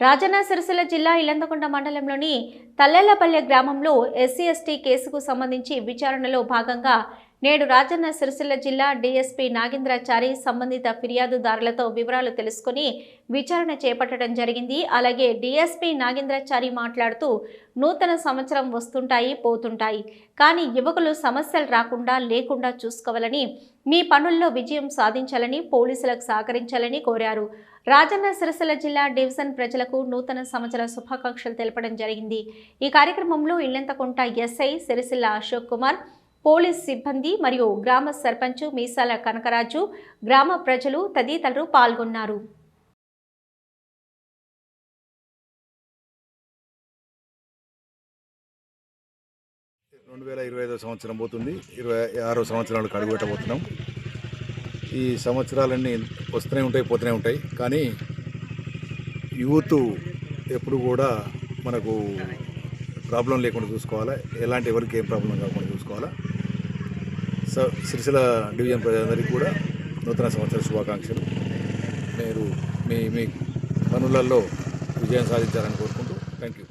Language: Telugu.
రాజన్న సిరిసిల్ల జిల్లా ఇలందకొండ మండలంలోని తల్లెలపల్లె గ్రామంలో ఎస్సీ ఎస్టీ కేసుకు సంబంధించి విచారణలో భాగంగా నేడు రాజన్న సిరిసిల్ల జిల్లా డీఎస్పీ నాగేంద్రాచారి సంబంధిత ఫిర్యాదుదారులతో వివరాలు తెలుసుకుని విచారణ చేపట్టడం జరిగింది. అలాగే డీఎస్పీ నాగేంద్రాచారి మాట్లాడుతూ నూతన సంవత్సరం వస్తుంటాయి పోతుంటాయి. కానీ యువకులు సమస్యలు రాకుండా లేకుండా చూసుకోవాలని మీ పనుల్లో విజయం సాధించాలని పోలీసులకు సహకరించాలని కోరారు. రాజన్న సిరిసిల్ల జిల్లా డివిజన్ ప్రజలకు నూతన సంవత్సర శుభాకాంక్షలు తెలపడం జరిగింది. ఈ కార్యక్రమంలో ఇల్లంతకుంట ఎస్ఐ సిరిసిల్ల అశోక్ కుమార్ పోలీస్ సిబ్బంది మరియు గ్రామ సర్పంచ్ మీసాల కనకరాజు గ్రామ ప్రజలు తదితరులు పాల్గొన్నారు. రెండు వేల ఇరవై ఐదో సంవత్సరం పోతుంది. ఇరవై ఆరో సంవత్సరాలకు అడుగుపెట్టబోతున్నాం ఈ సంవత్సరాలన్నీ వస్తూనే ఉంటాయి పోతూనే ఉంటాయి. కానీ యూత్ ఎప్పుడు కూడా మనకు ప్రాబ్లం లేకుండా చూసుకోవాలా? ఎలాంటి ఎవరికి ఏం ప్రాబ్లం కాకుండా చూసుకోవాలా? సో సిరిసిల డివిజన్ ప్రజలందరికీ కూడా నూతన సంవత్సర శుభాకాంక్షలు. మీరు మీ మీ పనులలో విజయం సాధించాలని కోరుకుంటూ థ్యాంక్ యూ